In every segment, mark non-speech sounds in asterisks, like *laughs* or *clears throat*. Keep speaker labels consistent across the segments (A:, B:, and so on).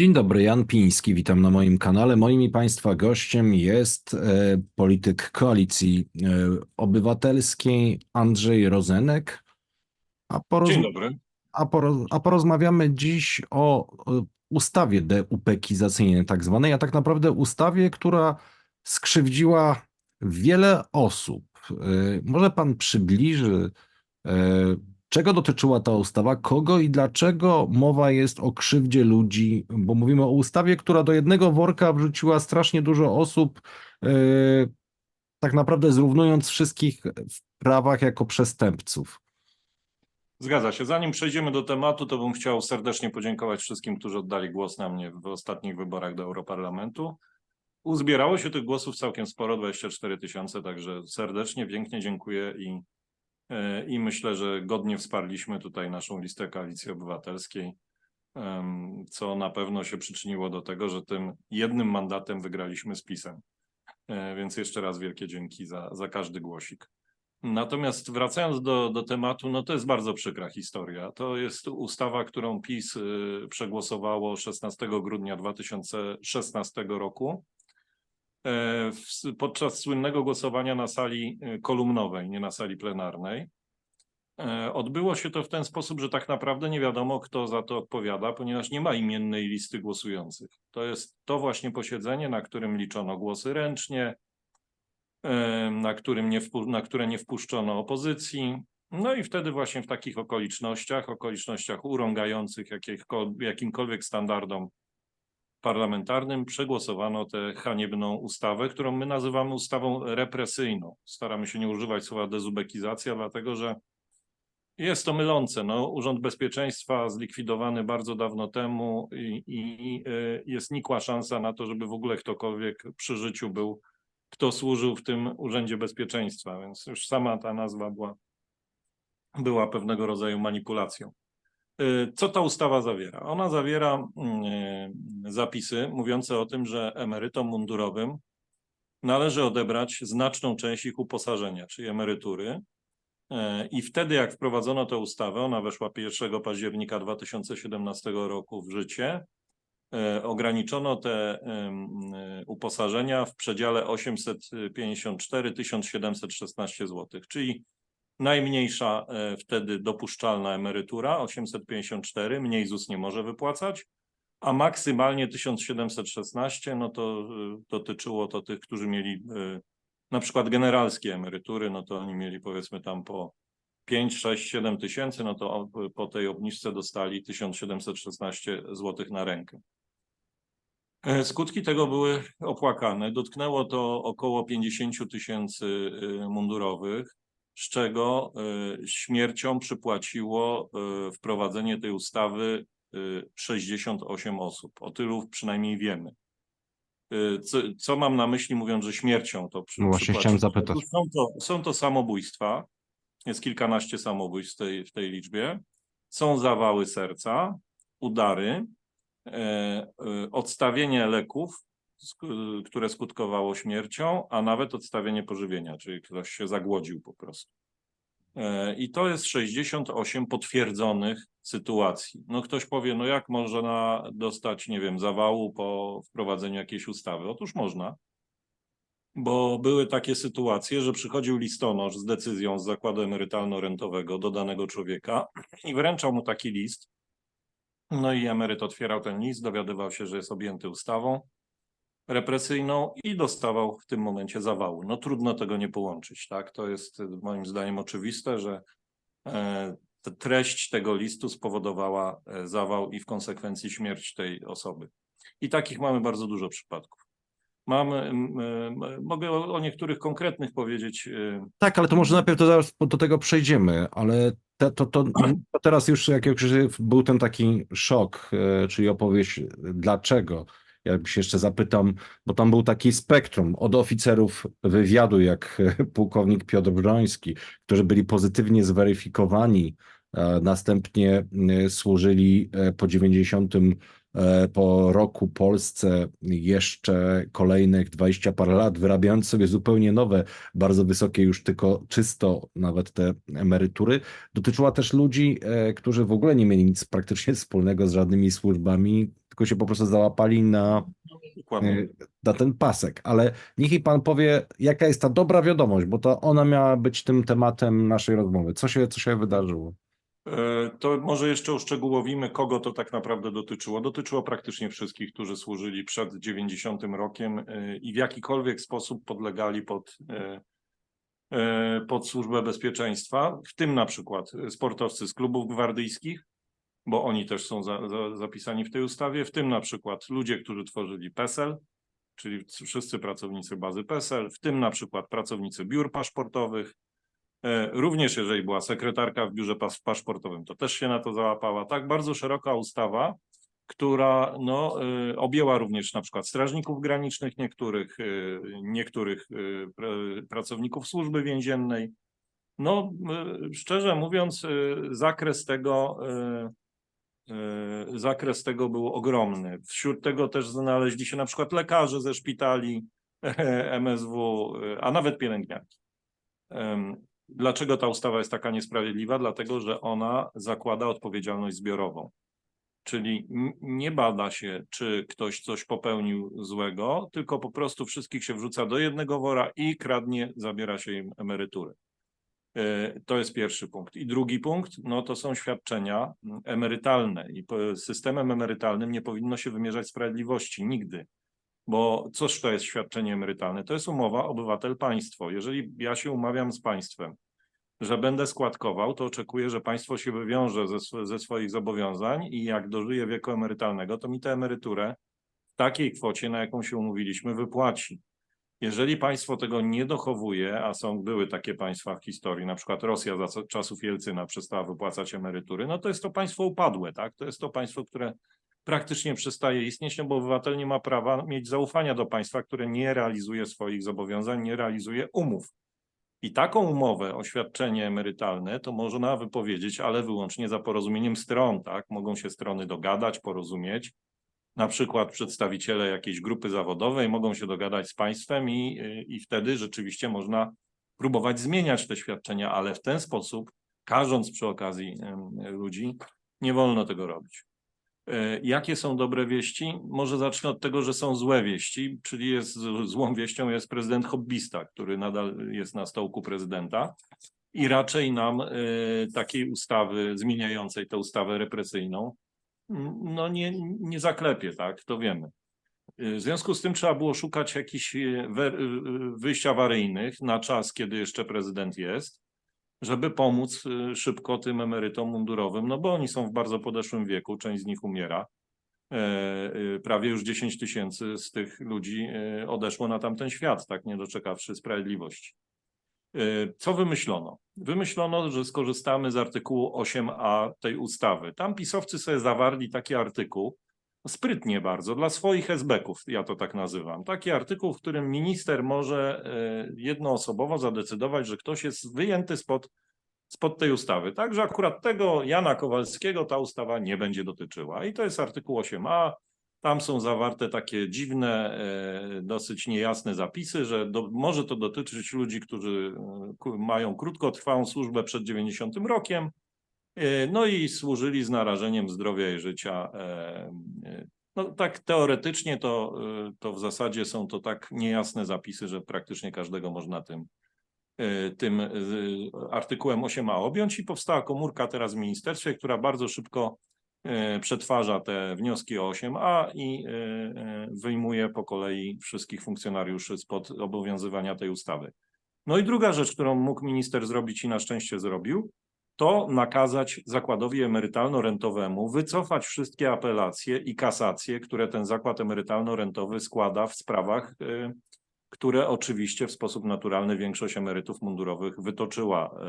A: Dzień dobry, Jan Piński, witam na moim kanale. Moim i Państwa gościem jest e, polityk Koalicji e, Obywatelskiej Andrzej Rozenek. A, poroz...
B: Dzień dobry.
A: a, poro... a porozmawiamy dziś o ustawie deupekizacyjnej tak zwanej, a tak naprawdę ustawie, która skrzywdziła wiele osób. E, Może Pan przybliży, czego dotyczyła ta ustawa, kogo i dlaczego mowa jest o krzywdzie ludzi, bo mówimy o ustawie, która do jednego worka wrzuciła strasznie dużo osób, e, tak naprawdę zrównując wszystkich w prawach jako przestępców.
B: Zgadza się. Zanim przejdziemy do tematu, to bym chciał serdecznie podziękować wszystkim, którzy oddali głos na mnie w ostatnich wyborach do Europarlamentu. Uzbierało się tych głosów całkiem sporo, 24 tysiące, także serdecznie, pięknie dziękuję i, i myślę, że godnie wsparliśmy tutaj naszą listę Koalicji Obywatelskiej, co na pewno się przyczyniło do tego, że tym jednym mandatem wygraliśmy z PiSem. E, Więc jeszcze raz wielkie dzięki za, za każdy głosik. Natomiast wracając do, do tematu, no to jest bardzo przykra historia. To jest ustawa, którą PiS y, przegłosowało 16 grudnia 2016 roku. E, Podczas słynnego głosowania na sali y, kolumnowej, nie na sali plenarnej. E, Odbyło się to w ten sposób, że tak naprawdę nie wiadomo, kto za to odpowiada, ponieważ nie ma imiennej listy głosujących. To jest to właśnie posiedzenie, na którym liczono głosy ręcznie, e, na, którym nie na które nie wpuszczono opozycji. No i wtedy właśnie w takich okolicznościach, okolicznościach urągających jakimkolwiek standardom parlamentarnym, przegłosowano tę haniebną ustawę, którą my nazywamy ustawą represyjną. Staramy się nie używać słowa dezubekizacja, dlatego że jest to mylące. No, Urząd Bezpieczeństwa zlikwidowany bardzo dawno temu i, i y, jest nikła szansa na to, żeby w ogóle ktokolwiek przy życiu był, kto służył w tym Urzędzie Bezpieczeństwa, więc już sama ta nazwa była, była pewnego rodzaju manipulacją. Y, Co ta ustawa zawiera? Ona zawiera y, zapisy mówiące o tym, że emerytom mundurowym należy odebrać znaczną część ich uposażenia, czyli emerytury, E, I wtedy, jak wprowadzono tę ustawę, ona weszła 1 października 2017 roku w życie, ograniczono te uposażenia w przedziale 854-1716 zł, czyli najmniejsza e, wtedy dopuszczalna emerytura 854, mniej ZUS nie może wypłacać, a maksymalnie 1716, no to e, dotyczyło to tych, którzy mieli e, na przykład generalskie emerytury, no to oni mieli powiedzmy tam po 5, 6, 7 tysięcy, no to po tej obniżce dostali 1716 zł na rękę. Skutki tego były opłakane. Dotknęło to około 50 tysięcy mundurowych, z czego y, śmiercią przypłaciło y, wprowadzenie tej ustawy y, 68 osób. O tylu przynajmniej wiemy. Y, Co, co mam na myśli, mówiąc, że śmiercią to przy,
A: No właśnie chciałem zapytać.
B: Są to, są to samobójstwa, jest kilkanaście samobójstw w tej, w tej liczbie. Są zawały serca, udary, e, e, odstawienie leków, które skutkowało śmiercią, a nawet odstawienie pożywienia, czyli ktoś się zagłodził po prostu. E, I to jest 68 potwierdzonych sytuacji. No ktoś powie, no jak można dostać, nie wiem, zawału po wprowadzeniu jakiejś ustawy? Otóż można, bo były takie sytuacje, że przychodził listonosz z decyzją z zakładu emerytalno-rentowego do danego człowieka *clears throat* i wręczał mu taki list. No i emeryt otwierał ten list, dowiadywał się, że jest objęty ustawą represyjną i dostawał w tym momencie zawału. No trudno tego nie połączyć, tak? To jest y, moim zdaniem oczywiste, że e, treść tego listu spowodowała e, zawał i w konsekwencji śmierć tej osoby. I takich mamy bardzo dużo przypadków. Mam, m, mogę o, o niektórych konkretnych powiedzieć. y,
A: Tak, ale to może najpierw to zaraz do tego przejdziemy, ale te, to, to, to teraz już jak już był ten taki szok, e, czyli opowieść dlaczego. Ja się jeszcze zapytam, bo tam był taki spektrum od oficerów wywiadu, jak *laughs* pułkownik Piotr Broński, którzy byli pozytywnie zweryfikowani, następnie e, służyli e, po 90 e, po roku Polsce jeszcze kolejnych 20 parę lat, wyrabiając sobie zupełnie nowe bardzo wysokie już tylko czysto nawet te emerytury. Dotyczyła też ludzi, e, którzy w ogóle nie mieli nic praktycznie wspólnego z żadnymi służbami, tylko się po prostu załapali na, y, na ten pasek. Ale niech mi pan powie, jaka jest ta dobra wiadomość, bo to ona miała być tym tematem naszej rozmowy. Co się, co się wydarzyło?
B: E, To może jeszcze uszczegółowimy, kogo to tak naprawdę dotyczyło. Dotyczyło praktycznie wszystkich, którzy służyli przed 90 rokiem e, i w jakikolwiek sposób podlegali pod, e, e, pod służbę bezpieczeństwa, w tym na przykład sportowcy z klubów gwardyjskich, bo oni też są za, za, zapisani w tej ustawie, w tym na przykład ludzie, którzy tworzyli PESEL, czyli wszyscy pracownicy bazy PESEL, w tym na przykład pracownicy biur paszportowych, E, Również jeżeli była sekretarka w biurze pas paszportowym, to też się na to załapała. Tak, bardzo szeroka ustawa, która no, e, objęła również na przykład strażników granicznych niektórych, e, niektórych pr- pracowników służby więziennej. No, szczerze mówiąc, zakres tego, zakres tego był ogromny. Wśród tego też znaleźli się na przykład lekarze ze szpitali *laughs* MSW, e, a nawet pielęgniarki. Dlaczego ta ustawa jest taka niesprawiedliwa? Dlatego, że ona zakłada odpowiedzialność zbiorową. Czyli nie bada się, czy ktoś coś popełnił złego, tylko po prostu wszystkich się wrzuca do jednego wora i kradnie, zabiera się im emerytury. E, To jest pierwszy punkt. I drugi punkt, no to są świadczenia mm, emerytalne. I systemem emerytalnym nie powinno się wymierzać sprawiedliwości nigdy. Bo cóż to jest świadczenie emerytalne? To jest umowa obywatel-państwo. Jeżeli ja się umawiam z państwem, że będę składkował, to oczekuję, że państwo się wywiąże ze, ze swoich zobowiązań i jak dożyję wieku emerytalnego, to mi tę emeryturę w takiej kwocie, na jaką się umówiliśmy, wypłaci. Jeżeli państwo tego nie dochowuje, a są, były takie państwa w historii, na przykład Rosja za czasów Jelcyna przestała wypłacać emerytury, no to jest to państwo upadłe, tak? To jest to państwo, które praktycznie przestaje istnieć, no bo obywatel nie ma prawa mieć zaufania do państwa, które nie realizuje swoich zobowiązań, nie realizuje umów. I taką umowę o świadczenie emerytalne to można wypowiedzieć, ale wyłącznie za porozumieniem stron, tak? Mogą się strony dogadać, porozumieć. Na przykład przedstawiciele jakiejś grupy zawodowej mogą się dogadać z państwem i, i wtedy rzeczywiście można próbować zmieniać te świadczenia, ale w ten sposób, karząc przy okazji ludzi, nie wolno tego robić. E, Jakie są dobre wieści? Może zacznę od tego, że są złe wieści, czyli jest złą wieścią jest prezydent hobbysta, który nadal jest na stołku prezydenta i raczej nam e, takiej ustawy zmieniającej tę ustawę represyjną no nie, nie zaklepie, tak, to wiemy. E, W związku z tym trzeba było szukać jakichś we- e, wyjść awaryjnych na czas, kiedy jeszcze prezydent jest żeby pomóc y, szybko tym emerytom mundurowym, no bo oni są w bardzo podeszłym wieku, część z nich umiera. E, y, Prawie już 10 tysięcy z tych ludzi y, odeszło na tamten świat, tak nie doczekawszy sprawiedliwości. Y, Co wymyślono? Wymyślono, że skorzystamy z artykułu 8a tej ustawy. Tam pisowcy sobie zawarli taki artykuł, sprytnie bardzo, dla swoich esbeków, ja to tak nazywam. Taki artykuł, w którym minister może e, jednoosobowo zadecydować, że ktoś jest wyjęty spod, spod tej ustawy. Także akurat tego Jana Kowalskiego ta ustawa nie będzie dotyczyła. I to jest artykuł 8a. Tam są zawarte takie dziwne, e, dosyć niejasne zapisy, że do, może to dotyczyć ludzi, którzy e, mają krótkotrwałą służbę przed 90 rokiem, E, No i służyli z narażeniem zdrowia i życia. No tak teoretycznie to, to w zasadzie są to tak niejasne zapisy, że praktycznie każdego można tym, tym artykułem 8a objąć i powstała komórka teraz w ministerstwie, która bardzo szybko przetwarza te wnioski o 8a i e, e, wyjmuje po kolei wszystkich funkcjonariuszy spod obowiązywania tej ustawy. No i druga rzecz, którą mógł minister zrobić i na szczęście zrobił, to nakazać zakładowi emerytalno-rentowemu wycofać wszystkie apelacje i kasacje, które ten zakład emerytalno-rentowy składa w sprawach, które oczywiście w sposób naturalny większość emerytów mundurowych wytoczyła,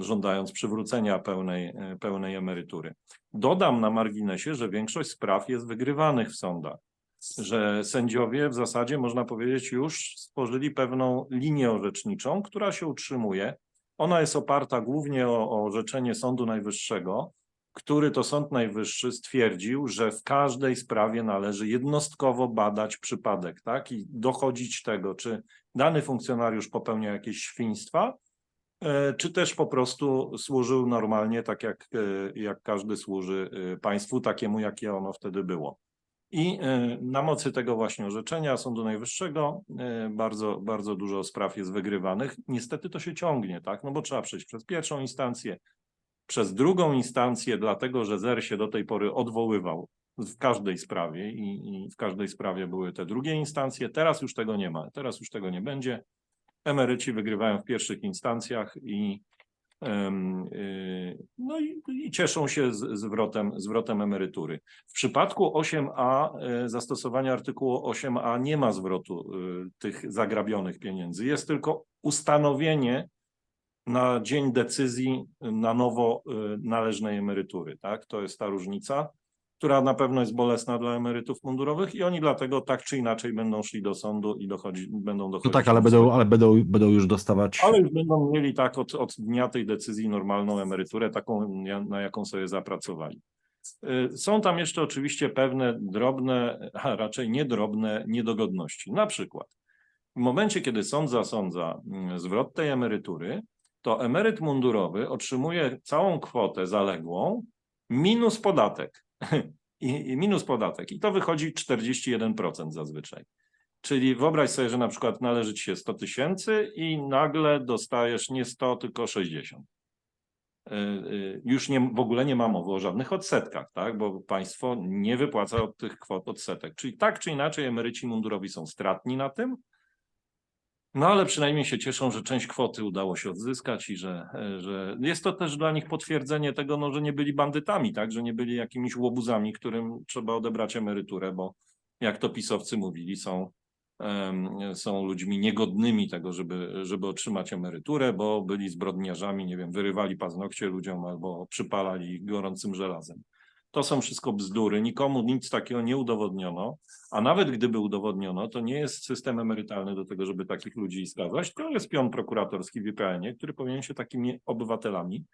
B: żądając przywrócenia pełnej, y, pełnej emerytury. Dodam na marginesie, że większość spraw jest wygrywanych w sądach że sędziowie w zasadzie, można powiedzieć, już stworzyli pewną linię orzeczniczą, która się utrzymuje. Ona jest oparta głównie o, o orzeczenie Sądu Najwyższego, który to Sąd Najwyższy stwierdził, że w każdej sprawie należy jednostkowo badać przypadek, tak? I dochodzić tego, czy dany funkcjonariusz popełnia jakieś świństwa, e, czy też po prostu służył normalnie, tak jak, e, jak każdy służy e, państwu, takiemu, jakie ono wtedy było. I e, na mocy tego właśnie orzeczenia Sądu Najwyższego e, bardzo, bardzo dużo spraw jest wygrywanych. Niestety to się ciągnie, tak? No bo trzeba przejść przez pierwszą instancję, przez drugą instancję, dlatego że ZER się do tej pory odwoływał w każdej sprawie i, i w każdej sprawie były te drugie instancje. Teraz już tego nie ma, teraz już tego nie będzie. Emeryci wygrywają w pierwszych instancjach i, y, no i, i cieszą się z, zwrotem, zwrotem emerytury. W przypadku 8a, y, zastosowania artykułu 8a nie ma zwrotu y, tych zagrabionych pieniędzy. Jest tylko ustanowienie na dzień decyzji na nowo należnej emerytury. Tak? To jest ta różnica, która na pewno jest bolesna dla emerytów mundurowych i oni dlatego tak czy inaczej będą szli do sądu i dochodzi, będą
A: No
B: dochodzić.
A: tak, ale będą, ale będą, będą już dostawać.
B: ale już będą mieli tak od, od dnia tej decyzji normalną emeryturę, taką na jaką sobie zapracowali. Y, Są tam jeszcze oczywiście pewne drobne, a raczej niedrobne niedogodności. Na przykład w momencie, kiedy sąd zasądza mm, zwrot tej emerytury, to emeryt mundurowy otrzymuje całą kwotę zaległą minus podatek. I, I minus podatek. I to wychodzi 41% zazwyczaj. Czyli wyobraź sobie, że na przykład należy ci się 100 tysięcy i nagle dostajesz nie 100, tylko 60. Y, y, Już nie, w ogóle nie ma mowy o żadnych odsetkach, tak? bo państwo nie wypłaca od tych kwot odsetek. Czyli tak czy inaczej emeryci mundurowi są stratni na tym, no ale przynajmniej się cieszą, że część kwoty udało się odzyskać i że, e, że jest to też dla nich potwierdzenie tego, no, że nie byli bandytami, tak, że nie byli jakimiś łobuzami, którym trzeba odebrać emeryturę, bo jak to pisowcy mówili, są, są ludźmi niegodnymi tego, żeby, żeby otrzymać emeryturę, bo byli zbrodniarzami, nie wiem, wyrywali paznokcie ludziom albo przypalali gorącym żelazem. To są wszystko bzdury, nikomu nic takiego nie udowodniono, a nawet gdyby udowodniono, to nie jest system emerytalny do tego, żeby takich ludzi skazać. To jest pion prokuratorski w IPN-ie, który powinien się takimi obywatelami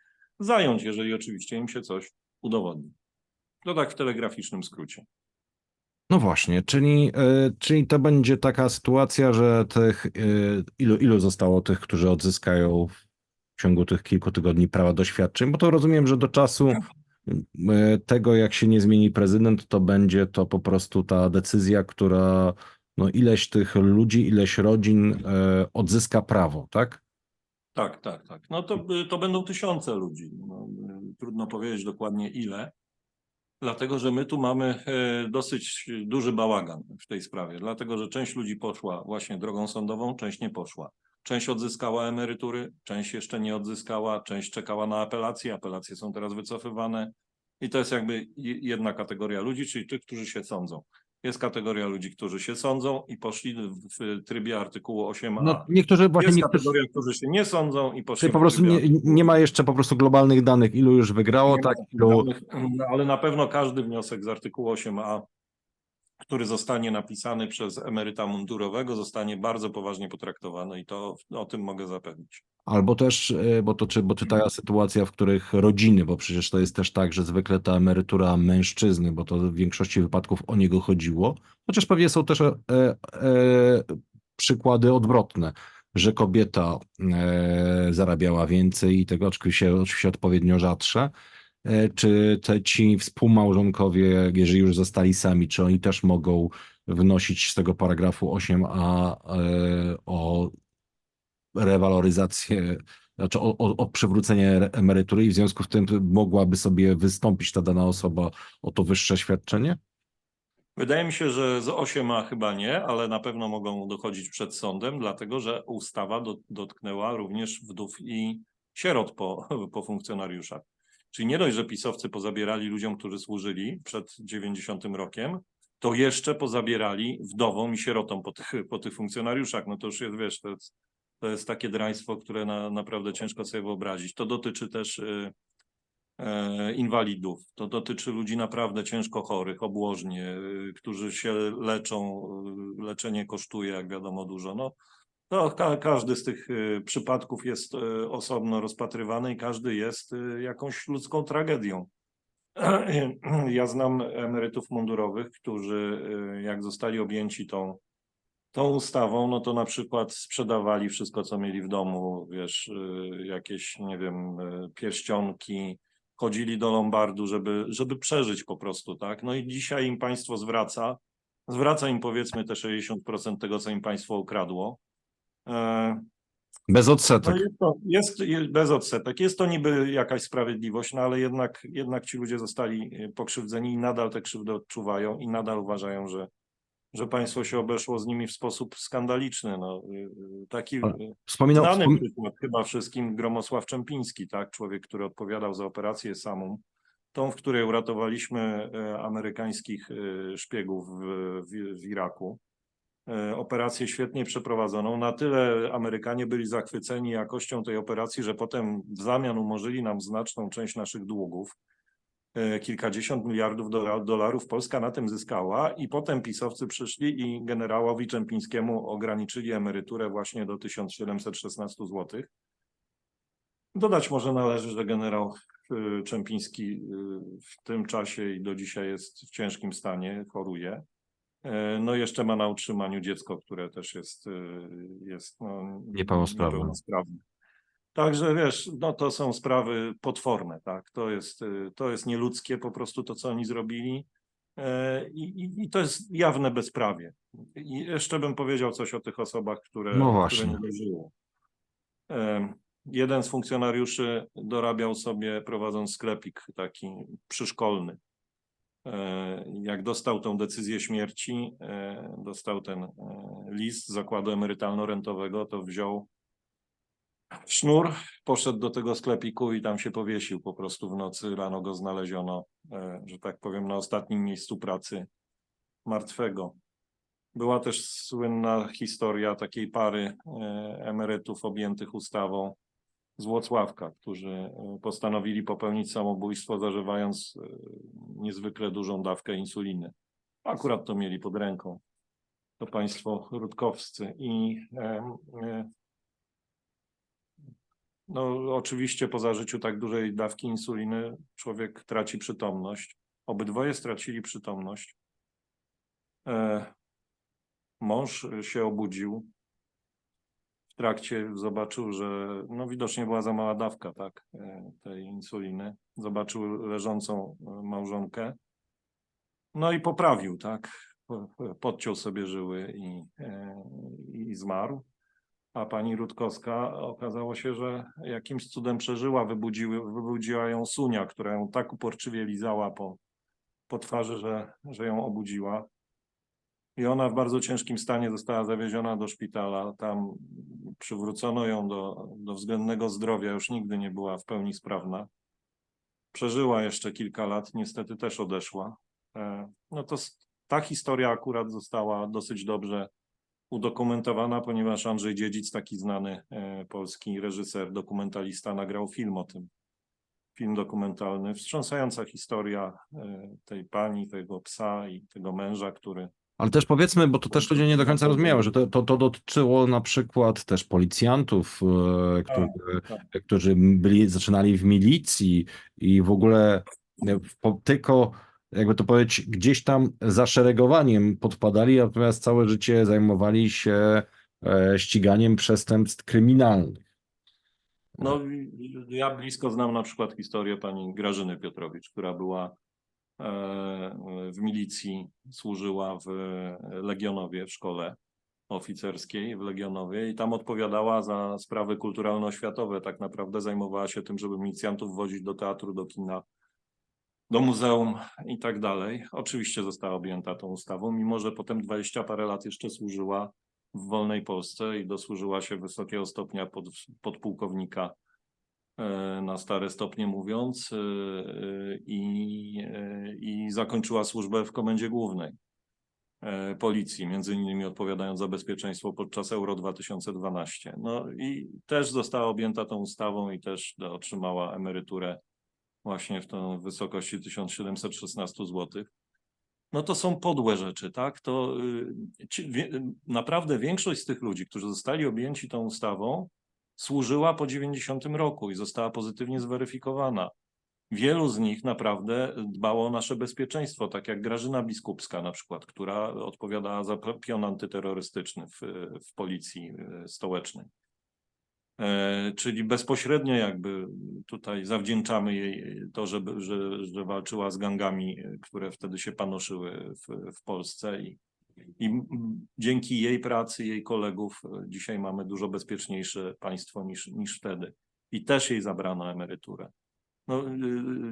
B: zająć, jeżeli oczywiście im się coś udowodni. To tak w telegraficznym skrócie.
A: No właśnie, czyli, e, czyli to będzie taka sytuacja, że tych, e, ilu, ilu zostało tych, którzy odzyskają w ciągu tych kilku tygodni prawa doświadczeń, bo to rozumiem, że do czasu tego, jak się nie zmieni prezydent, to będzie to po prostu ta decyzja, która no ileś tych ludzi, ileś rodzin e, odzyska prawo, tak?
B: Tak, tak, tak. No to, to będą tysiące ludzi. No, y, trudno powiedzieć dokładnie ile, dlatego że my tu mamy e, dosyć duży bałagan w tej sprawie, dlatego że część ludzi poszła właśnie drogą sądową, część nie poszła. Część odzyskała emerytury, część jeszcze nie odzyskała, część czekała na apelacje, apelacje są teraz wycofywane i to jest jakby je- jedna kategoria ludzi, czyli tych, którzy się sądzą. Jest kategoria ludzi, którzy się sądzą i poszli w, trybie artykułu 8a.
A: No niektórzy właśnie
B: Jest kategoria, którzy się nie sądzą i poszli
A: czyli po prostu nie, nie ma jeszcze po prostu globalnych danych, ilu już wygrało,
B: nie
A: tak, ilu,
B: danych, ale na pewno każdy wniosek z artykułu 8a, który zostanie napisany przez emeryta mundurowego, zostanie bardzo poważnie potraktowany i to o tym mogę zapewnić.
A: Albo też, e, bo to czy, bo czy ta sytuacja, w których rodziny, bo przecież to jest też tak, że zwykle ta emerytura mężczyzny, bo to w większości wypadków o niego chodziło, chociaż pewnie są też e, e, przykłady odwrotne, że kobieta e, zarabiała więcej i tego oczywiście, oczywiście odpowiednio rzadsze. E, Czy te ci współmałżonkowie, jeżeli już zostali sami, czy oni też mogą wnosić z tego paragrafu 8a e, o rewaloryzację, znaczy o, o, przywrócenie emerytury i w związku z tym mogłaby sobie wystąpić ta dana osoba o to wyższe świadczenie?
B: Wydaje mi się, że z 8a chyba nie, ale na pewno mogą dochodzić przed sądem, dlatego że ustawa do, dotknęła również wdów i sierot po, po funkcjonariuszach. Czyli nie dość, że pisowcy pozabierali ludziom, którzy służyli przed 90 rokiem, to jeszcze pozabierali wdowom i sierotom po tych, po tych funkcjonariuszach. No to już jest, wiesz, to jest, to jest takie draństwo, które na, naprawdę ciężko sobie wyobrazić. To dotyczy też y, e, inwalidów. To dotyczy ludzi naprawdę ciężko chorych, obłożnie, y, którzy się leczą. y, Leczenie kosztuje, jak wiadomo, dużo. No, to ka każdy z tych y, przypadków jest y, osobno rozpatrywany i każdy jest y, jakąś ludzką tragedią. *clears throat* Ja znam emerytów mundurowych, którzy y, jak zostali objęci tą tą ustawą, no to na przykład sprzedawali wszystko, co mieli w domu, wiesz, y, jakieś, nie wiem, y, pierścionki, chodzili do Lombardu, żeby, żeby przeżyć po prostu, tak? No i dzisiaj im państwo zwraca, zwraca im powiedzmy te 60% tego, co im państwo ukradło. E,
A: Bez
B: no
A: odsetek.
B: jest, to, jest jest bez odsetek. Jest to niby jakaś sprawiedliwość, no ale jednak, jednak ci ludzie zostali y, pokrzywdzeni i nadal te krzywdy odczuwają i nadal uważają, że, że państwo się obeszło z nimi w sposób skandaliczny. No, y, taki
A: Wspominał,
B: znany
A: wspom...
B: przykład chyba wszystkim Gromosław Czempiński, tak? człowiek, który odpowiadał za operację samą, tą, w której uratowaliśmy e, amerykańskich e, szpiegów w, w, w Iraku e, operację świetnie przeprowadzoną. Na tyle Amerykanie byli zachwyceni jakością tej operacji, że potem w zamian umorzyli nam znaczną część naszych długów. E, Kilkadziesiąt miliardów dola- dolarów Polska na tym zyskała i potem pisowcy przyszli i generałowi Czempińskiemu ograniczyli emeryturę właśnie do 1716 zł. Dodać może należy, że generał y, Czempiński w tym czasie i do dzisiaj jest w ciężkim stanie, choruje. E, No jeszcze ma na utrzymaniu dziecko, które też jest, y, jest no,
A: Niepełnosprawne.
B: niepełnosprawne. Także wiesz, no to są sprawy potworne, tak? To jest, y, to jest nieludzkie po prostu to, co oni zrobili. E, I, i, I to jest jawne bezprawie. I jeszcze bym powiedział coś o tych osobach, które,
A: No
B: które nie dożyło. Em, Jeden z funkcjonariuszy dorabiał sobie, prowadząc sklepik taki przyszkolny. E, Jak dostał tą decyzję śmierci, e, dostał ten e, list z zakładu emerytalno-rentowego, to wziął sznur, poszedł do tego sklepiku i tam się powiesił po prostu w nocy. Rano go znaleziono, że tak powiem, na ostatnim miejscu pracy martwego. Była też słynna historia takiej pary emerytów objętych ustawą z Włocławka, którzy e, postanowili popełnić samobójstwo, zażywając e, niezwykle dużą dawkę insuliny. Akurat to mieli pod ręką. To państwo rutkowscy. I e, no, oczywiście po zażyciu tak dużej dawki insuliny człowiek traci przytomność. Obydwoje stracili przytomność. Mąż się obudził. Trakcie zobaczył, że no widocznie była za mała dawka tak, e, tej insuliny. Zobaczył leżącą e, małżonkę. No i poprawił, tak. Po- po- Podciął sobie żyły i, e, i zmarł. A pani Rutkowska okazało się, że jakimś cudem przeżyła, wybudziły, wybudziła ją Sunia, która ją tak uporczywie lizała po, po twarzy, że, że ją obudziła. I ona w bardzo ciężkim stanie została zawieziona do szpitala. Tam przywrócono ją do, do względnego zdrowia, już nigdy nie była w pełni sprawna. Przeżyła jeszcze kilka lat, niestety też odeszła. E, No to ta historia akurat została dosyć dobrze udokumentowana, ponieważ Andrzej Dziedzic, taki znany e, polski reżyser, dokumentalista, nagrał film o tym. Film dokumentalny, wstrząsająca historia e, tej pani, tego psa i tego męża, który
A: Ale też powiedzmy, bo to też ludzie nie do końca rozumieją, że to, to, to dotyczyło na przykład też policjantów, e, którzy,
B: tak.
A: którzy byli, zaczynali w milicji i w ogóle e, w- po, tylko, jakby to powiedzieć, gdzieś tam zaszeregowaniem podpadali, natomiast całe życie zajmowali się e, ściganiem przestępstw kryminalnych.
B: No, ja blisko znam na przykład historię pani Grażyny Piotrowicz, która była e, w milicji, służyła w Legionowie, w szkole oficerskiej w Legionowie i tam odpowiadała za sprawy kulturalno-światowe. Tak naprawdę zajmowała się tym, żeby milicjantów wozić do teatru, do kina, do muzeum i tak dalej. Oczywiście została objęta tą ustawą, mimo że potem 20 parę lat jeszcze służyła w wolnej Polsce i dosłużyła się wysokiego stopnia pod, podpułkownika e, na stare stopnie mówiąc e, e, i, e, i zakończyła służbę w Komendzie Głównej e, Policji, między innymi odpowiadając za bezpieczeństwo podczas Euro 2012. No i też została objęta tą ustawą i też otrzymała emeryturę właśnie w tą wysokości 1716 zł. No to są podłe rzeczy, tak? To y, ci, wie, naprawdę większość z tych ludzi, którzy zostali objęci tą ustawą, służyła po 90 roku i została pozytywnie zweryfikowana. wielu z nich naprawdę dbało o nasze bezpieczeństwo, tak jak Grażyna Biskupska na przykład, która odpowiadała za pion antyterrorystyczny w, w policji e, stołecznej. E, Czyli bezpośrednio jakby tutaj zawdzięczamy jej to, żeby, że, że walczyła z gangami, które wtedy się panoszyły w, w Polsce i, i dzięki jej pracy, jej kolegów e, dzisiaj mamy dużo bezpieczniejsze państwo niż, niż wtedy. I też jej zabrano emeryturę. No,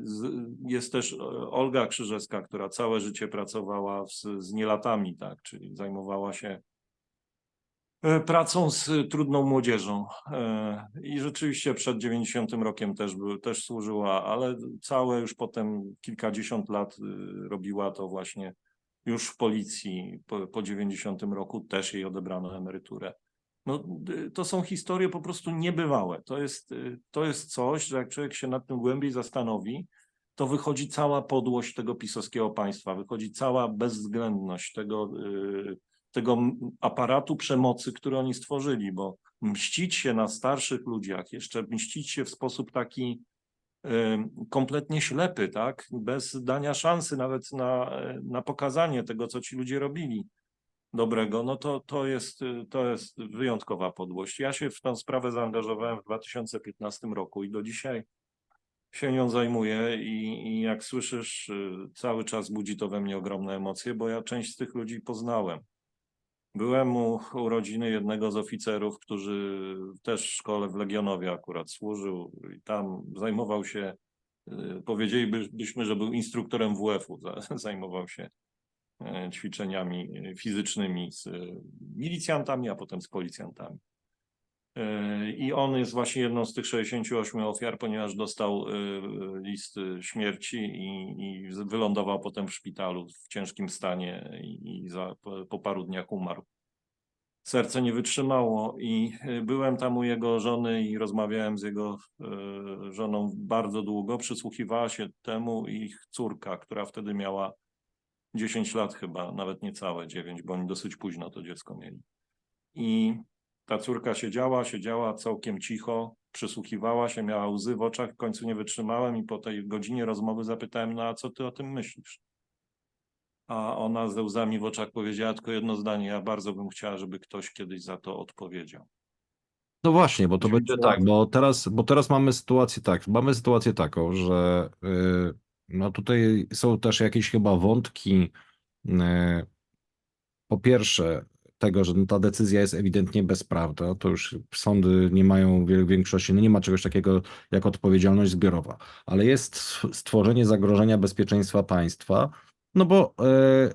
B: z- jest też e, Olga Krzyżewska, która całe życie pracowała z, z nielatami, tak, czyli zajmowała się e, pracą z trudną młodzieżą. E, I rzeczywiście przed 90 rokiem też, był, też służyła, ale całe już potem kilkadziesiąt lat robiła to właśnie już w policji. Po, po 90 roku też jej odebrano emeryturę. No, to są historie po prostu niebywałe. To jest, y, to jest coś, że jak człowiek się nad tym głębiej zastanowi, to wychodzi cała podłość tego pisowskiego państwa, wychodzi cała bezwzględność tego, y, tego aparatu przemocy, który oni stworzyli, bo mścić się na starszych ludziach, jeszcze mścić się w sposób taki kompletnie ślepy, tak, bez dania szansy nawet na, na pokazanie tego, co ci ludzie robili dobrego, no to, to, jest, to jest wyjątkowa podłość. Ja się w tę sprawę zaangażowałem w 2015 roku i do dzisiaj się nią zajmuję i, i jak słyszysz, y, cały czas budzi to we mnie ogromne emocje, bo ja część z tych ludzi poznałem. Byłem u urodziny jednego z oficerów, który też w szkole w Legionowie akurat służył i tam zajmował się, y, powiedzielibyśmy, że był instruktorem WF-u, za- *laughs* zajmował się e, ćwiczeniami e, fizycznymi z e, milicjantami, a potem z policjantami. I on jest właśnie jedną z tych 68 ofiar, ponieważ dostał e, list śmierci i, i wylądował potem w szpitalu w ciężkim stanie i, za, po, paru dniach umarł. Serce nie wytrzymało i e, byłem tam u jego żony i rozmawiałem z jego e, żoną bardzo długo. Przysłuchiwała się temu ich córka, która wtedy miała 10 lat chyba, nawet niecałe 9, bo oni dosyć późno to dziecko mieli. I ta córka siedziała, siedziała całkiem cicho, przysłuchiwała się, miała łzy w oczach, w końcu nie wytrzymałem i po tej godzinie rozmowy zapytałem, no a co ty o tym myślisz? A ona ze łzami w oczach powiedziała tylko jedno zdanie, ja bardzo bym chciała, żeby ktoś kiedyś za to odpowiedział.
A: No właśnie, bo to będzie
B: lat.
A: tak, bo teraz, bo teraz mamy sytuację tak, mamy sytuację taką, że y, no tutaj są też jakieś chyba wątki, y, po pierwsze tego, że ta decyzja jest ewidentnie bezprawna, to już sądy nie mają większości, no nie ma czegoś takiego jak odpowiedzialność zbiorowa, ale jest stworzenie zagrożenia bezpieczeństwa państwa, no bo y,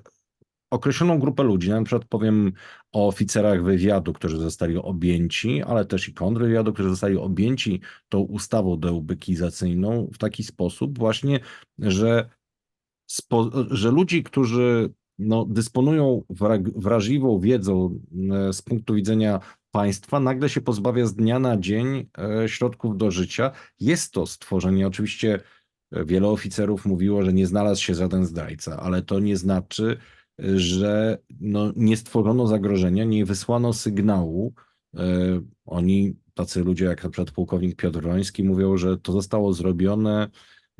A: określoną grupę ludzi, na przykład powiem o oficerach wywiadu, którzy zostali objęci, ale też i kontrwywiadu, którzy zostali objęci tą ustawą deubekizacyjną w taki sposób właśnie, że, że ludzi, którzy no, dysponują wra- wrażliwą wiedzą e, z punktu widzenia państwa, nagle się pozbawia z dnia na dzień e, środków do życia. Jest to stworzenie, oczywiście e, wiele oficerów mówiło, że nie znalazł się żaden zdrajca, ale to nie znaczy, że no, nie stworzono zagrożenia, nie wysłano sygnału. Oni, tacy ludzie jak na przykład pułkownik Piotr Wroński, mówią, że to zostało zrobione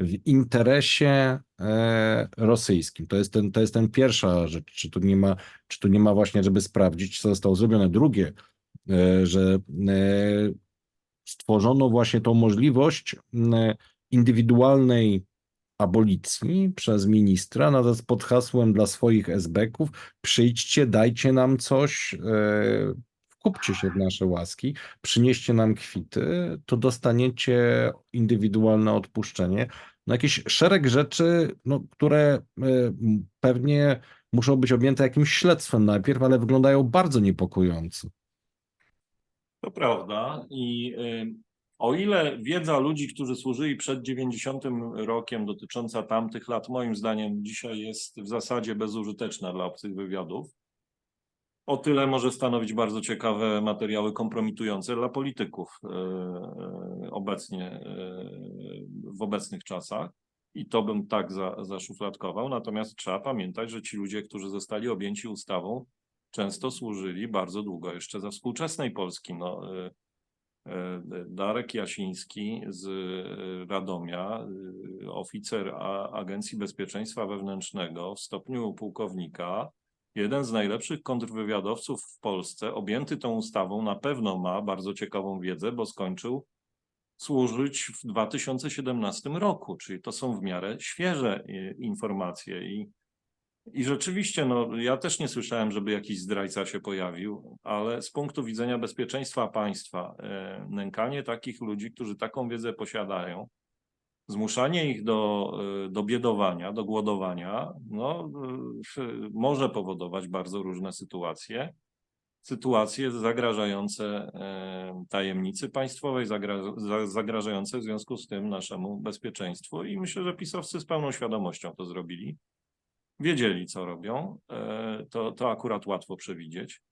A: w interesie e, rosyjskim. To jest, ten, to jest ten pierwsza rzecz, czy tu nie ma, czy tu nie ma właśnie, żeby sprawdzić, co zostało zrobione. Drugie, e, że e, stworzono właśnie tą możliwość indywidualnej abolicji przez ministra, nawet pod hasłem dla swoich esbeków, przyjdźcie, dajcie nam coś, e, wkupcie się w nasze łaski, przynieście nam kwity, to dostaniecie indywidualne odpuszczenie. No jakiś szereg rzeczy, no, które e, pewnie muszą być objęte jakimś śledztwem najpierw, ale wyglądają bardzo niepokojąco.
B: To prawda i y, o ile wiedza ludzi, którzy służyli przed 90 rokiem dotycząca tamtych lat, moim zdaniem dzisiaj jest w zasadzie bezużyteczna dla obcych wywiadów, o tyle może stanowić bardzo ciekawe materiały kompromitujące dla polityków y, y, obecnie, y, w obecnych czasach. I to bym tak za, zaszufladkował. Natomiast trzeba pamiętać, że ci ludzie, którzy zostali objęci ustawą, często służyli bardzo długo jeszcze za współczesnej Polski. No, E, Darek Jasiński z e, Radomia, e, oficer Agencji Bezpieczeństwa Wewnętrznego w stopniu pułkownika, jeden z najlepszych kontrwywiadowców w Polsce, objęty tą ustawą, na pewno ma bardzo ciekawą wiedzę, bo skończył służyć w 2017 roku, czyli to są w miarę świeże e, informacje. I i rzeczywiście, no, ja też nie słyszałem, żeby jakiś zdrajca się pojawił, ale z punktu widzenia bezpieczeństwa państwa, e, nękanie takich ludzi, którzy taką wiedzę posiadają, zmuszanie ich do, e, do biedowania, do głodowania, no, e, może powodować bardzo różne sytuacje. Sytuacje zagrażające e, tajemnicy państwowej, zagra, za- zagrażające w związku z tym naszemu bezpieczeństwu. I myślę, że pisowcy z pełną świadomością to zrobili wiedzieli, co robią, to, to akurat łatwo przewidzieć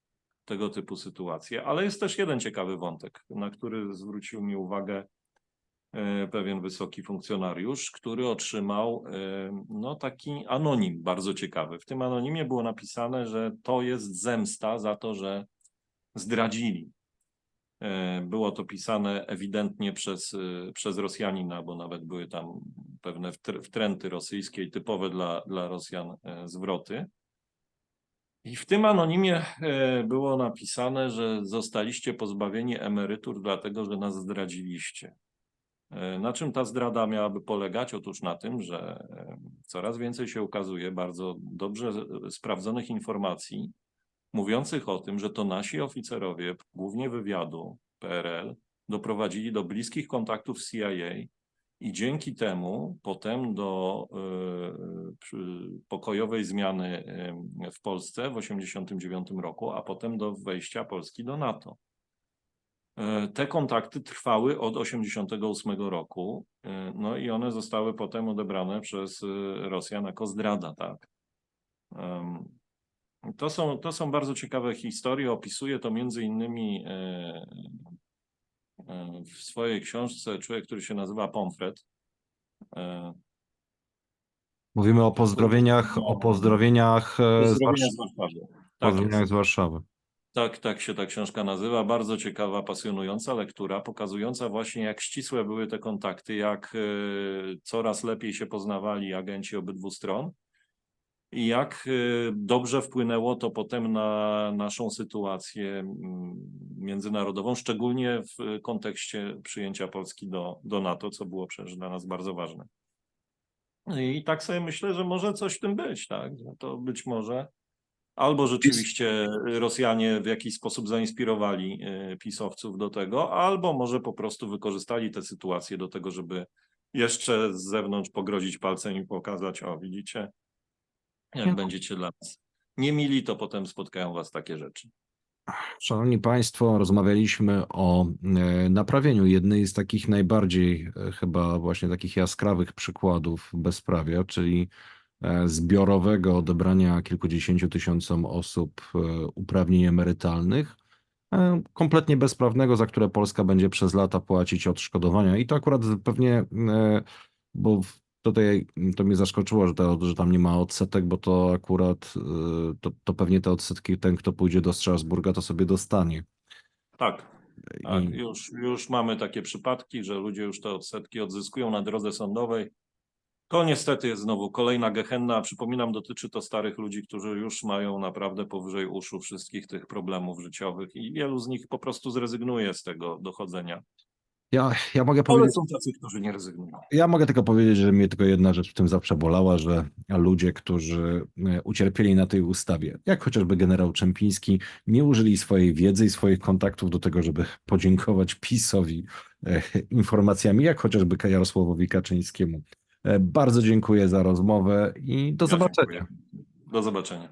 B: tego typu sytuacje. Ale jest też jeden ciekawy wątek, na który zwrócił mi uwagę pewien wysoki funkcjonariusz, który otrzymał e, no, taki anonim bardzo ciekawy. W tym anonimie było napisane, że to jest zemsta za to, że zdradzili. E, Było to pisane ewidentnie przez, e, przez Rosjanina, bo nawet były tam pewne wtr- wtręty rosyjskie i typowe dla, dla Rosjan e, zwroty. I w tym anonimie e, było napisane, że zostaliście pozbawieni emerytur, dlatego że nas zdradziliście. E, Na czym ta zdrada miałaby polegać? Otóż na tym, że e, coraz więcej się ukazuje bardzo dobrze e, sprawdzonych informacji, mówiących o tym, że to nasi oficerowie, głównie wywiadu PRL, doprowadzili do bliskich kontaktów z CIA i dzięki temu potem do pokojowej zmiany w Polsce w 1989 roku, a potem do wejścia Polski do NATO. E, Te kontakty trwały od 1988 roku, e, no i one zostały potem odebrane przez e, Rosjan jako zdrada, tak. To są, to są bardzo ciekawe historie. Opisuje to między innymi w swojej książce człowiek, który się nazywa Pomfret.
A: Mówimy o pozdrowieniach, o pozdrowieniach z,
B: Pozdrowienia
A: Warsz-
B: z Warszawy. Tak,
A: pozdrowieniach z Warszawy.
B: Tak, tak się ta książka nazywa. Bardzo ciekawa, pasjonująca lektura, pokazująca właśnie, jak ścisłe były te kontakty, jak e, coraz lepiej się poznawali agenci obydwu stron i jak e, dobrze wpłynęło to potem na naszą sytuację mm, międzynarodową, szczególnie w kontekście przyjęcia Polski do, do NATO, co było przecież dla nas bardzo ważne. I tak sobie myślę, że może coś w tym być, tak? To być może albo rzeczywiście Rosjanie w jakiś sposób zainspirowali e, pisowców do tego, albo może po prostu wykorzystali tę sytuację do tego, żeby jeszcze z zewnątrz pogrozić palcem i pokazać, o widzicie, jak
A: Ja-
B: będziecie dla nas niemili, to potem spotkają was takie rzeczy.
A: Szanowni Państwo, rozmawialiśmy o e, naprawieniu jednej z takich najbardziej e, chyba właśnie takich jaskrawych przykładów bezprawia, czyli zbiorowego odebrania kilkudziesięciu tysiącom osób e, uprawnień emerytalnych, e, kompletnie bezprawnego, za które Polska będzie przez lata płacić odszkodowania. I to akurat pewnie, e, bo tutaj to mnie zaskoczyło, że, to, że tam nie ma odsetek, bo to akurat e, to, to pewnie te odsetki ten, kto pójdzie do Strasburga, to sobie dostanie.
B: Tak, tak. Już, już mamy takie przypadki, że ludzie już te odsetki odzyskują na drodze sądowej. To niestety jest znowu kolejna gehenna. Przypominam, dotyczy to starych ludzi, którzy już mają naprawdę powyżej uszu wszystkich tych problemów życiowych i wielu z nich po prostu zrezygnuje z tego dochodzenia.
A: ja, ja mogę
B: Ale
A: powiedzieć,
B: są tacy, którzy nie rezygnują.
A: Ja mogę tylko powiedzieć, że mnie tylko jedna rzecz w tym zawsze bolała, że ludzie, którzy e, ucierpieli na tej ustawie, jak chociażby generał Czempiński, nie użyli swojej wiedzy i swoich kontaktów do tego, żeby podziękować PiSowi e, informacjami, jak chociażby Jarosławowi Kaczyńskiemu. E, Bardzo dziękuję za rozmowę i do
B: Ja
A: zobaczenia.
B: dziękuję. Do zobaczenia.